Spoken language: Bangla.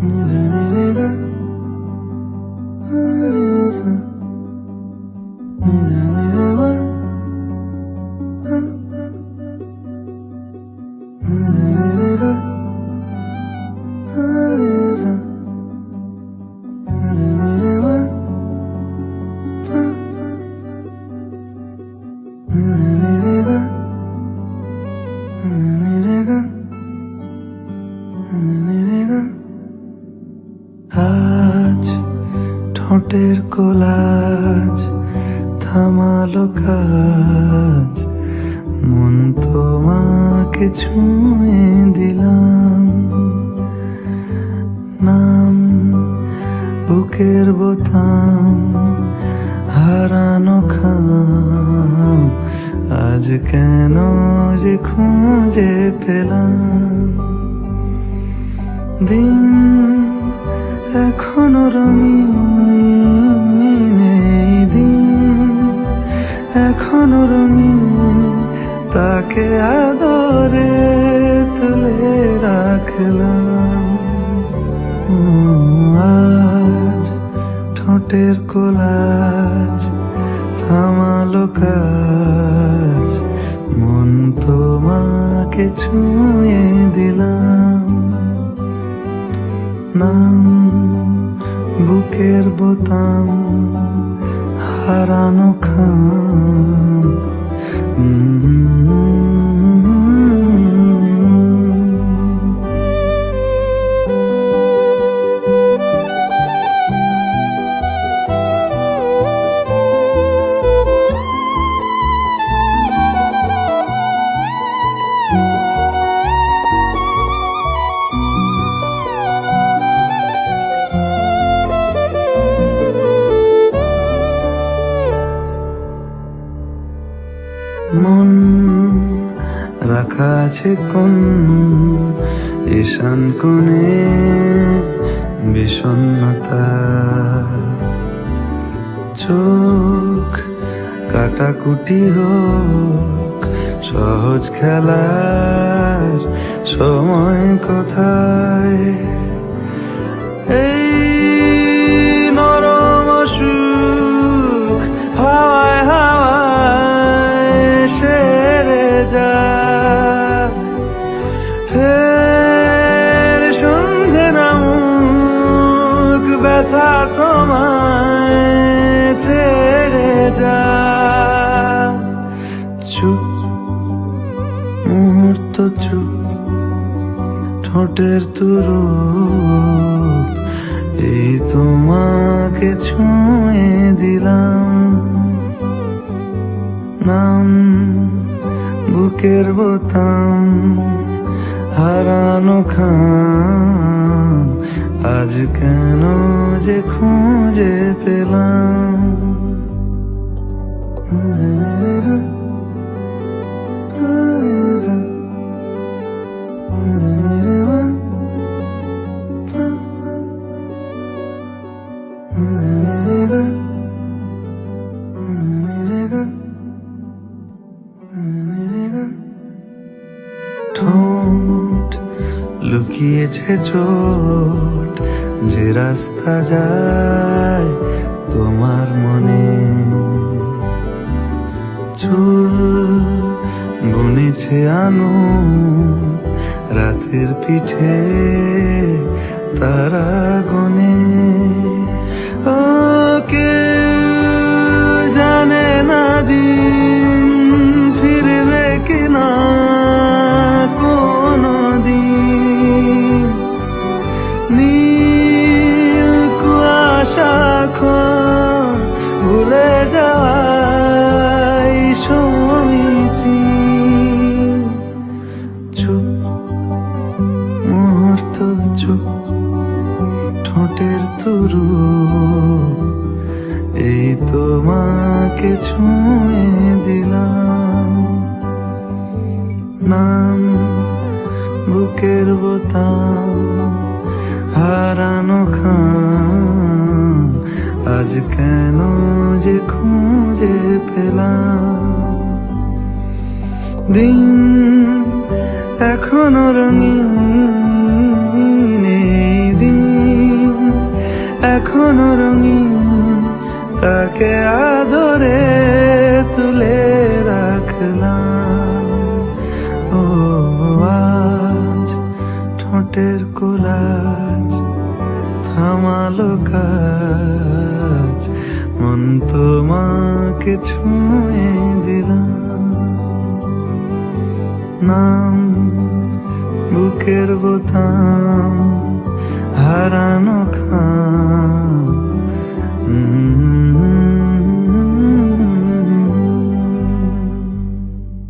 new ঠোঁটের কোলাজ, থামালো কাজ। মন তোমাকে ছুঁয়ে দিলাম। নাম বুকের বোতাম, হারানো খাম। আজ কেন যে খুঁজে পেলাম। দিন এখনও রঙিন। রঙিন তাকে আদরে তুলে রাখলাম। আজ ঠোঁটের কোলাজ, থামালো কাজ। মন তোমাকে ছুঁয়ে দিলাম। নাম বুকের বোতাম। হারানো খাম মন রাখা আছে কোন ঈশান কোণে বিষণ্ণতা। চোখ কাটাকুটি হোক সহজ খেলার সময় কোথায় ঠোঁটের তুরু এই তোমাকে ছুঁয়ে দিলাম। নাম বুকের বোতাম, হারানো খাম, আজ কেন যে খুঁজে পেলাম? ঠোঁট লুকিয়েছে চোট, যে রাস্তা যায় তোমার মনে। চুল বুনেছে আনো রাতের পিঠে তারা গনে। তোমাকে ছুঁয়ে দিলাম। নাম বুকের বোতাম, হারানো খাম। আজ কেন যে খুঁজে পেলাম। দিন এখনও রঙিন দিন এখনও রঙিন। তাকে আদরে তুলে রাখলাম। ও আজ ঠোঁটের কোলাজ থামালো কাজ। মন তোমাকে ছুঁয়ে দিলাম। নাম বুকের বোতাম